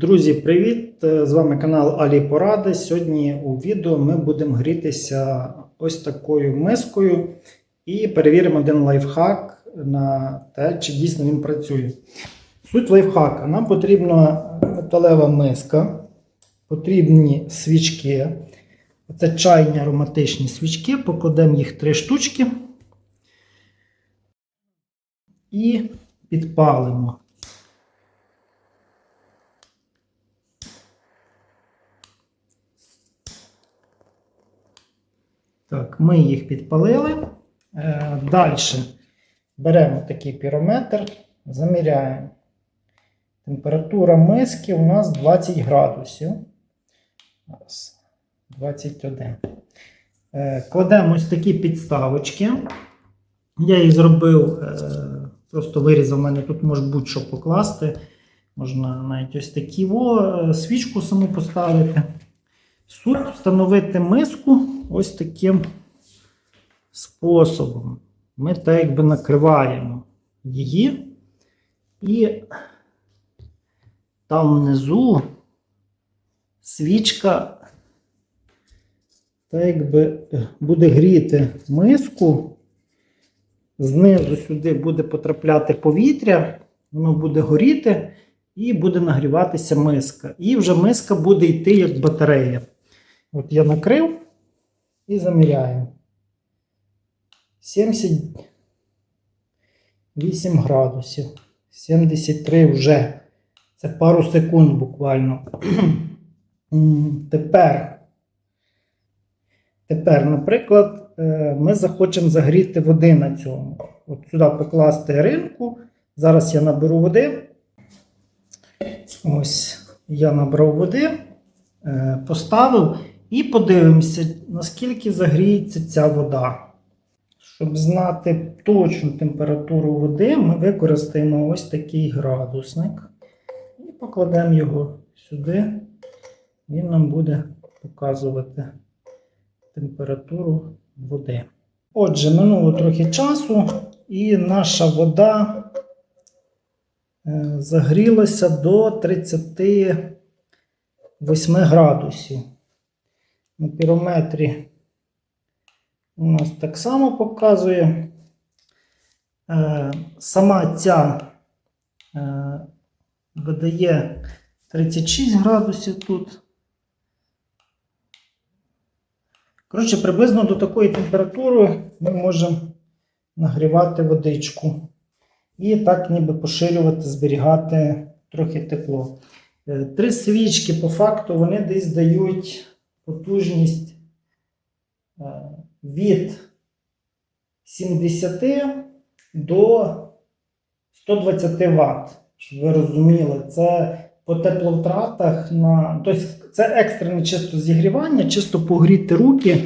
Друзі, привіт! Е, З вами канал Алі Поради. Сьогодні у відео ми будемо грітися ось такою мискою і перевіримо один лайфхак на те, чи дійсно він працює. Суть лайфхака. Нам потрібна металева миска, потрібні свічки. Це чайні ароматичні свічки, покладемо їх три штучки і підпалимо. Так, ми їх підпалили. Е, Далі беремо такий пірометр, заміряємо. Температура миски у нас 20 градусів. 21. Е, Кладемо ось такі підставочки. Я їх зробив, е, просто вирізав, у мене тут може будь-що покласти. Можна навіть ось такі о, свічку саму поставити. Суть встановити миску ось таким способом. Ми так якби накриваємо її, і там внизу свічка так якби буде гріти миску. Знизу сюди буде потрапляти повітря, воно буде горіти і буде нагріватися миска. І вже миска буде йти як батарея. От я накрив і заміряю. 78 градусів. 73 вже. Це пару секунд буквально. Тепер, тепер, наприклад, е, ми захочемо загріти води на цьому. От сюди покласти ринку. Зараз я наберу води. Ось я набрав води, е, поставив і подивимося, наскільки загріється ця вода. Щоб знати точну температуру води, ми використаємо ось такий градусник і покладемо його сюди. Він нам буде показувати температуру води. Отже, минуло трохи часу, і наша вода е, загрілася до 38 градусів. На пірометрі у нас так само показує. Е, Сама ця е, видає 36 градусів тут. Коротше, приблизно до такої температури ми можемо нагрівати водичку. І так ніби поширювати, зберігати трохи тепло. Е, Три свічки, по факту, вони десь дають потужність е, від 70 до 120 Вт. Щоб ви розуміли, це по тепловтратах на. Тобто це екстрене чисто зігрівання, чисто погріти руки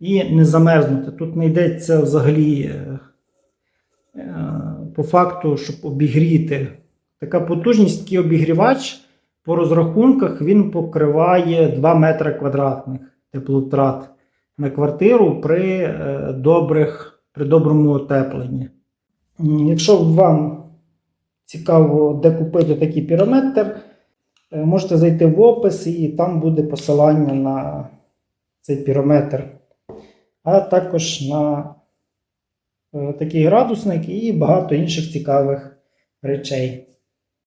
і не замерзнути. Тут не йдеться взагалі е, е, по факту, щоб обігріти. Така потужність, такий обігрівач по розрахунках він покриває 2 метри квадратних тепловтрат на квартиру при, е, добрих, при доброму отепленні. Якщо вам цікаво, де купити такий пірометр, е, можете зайти в опис і там буде посилання на цей пірометр, а також на е, такий градусник і багато інших цікавих речей.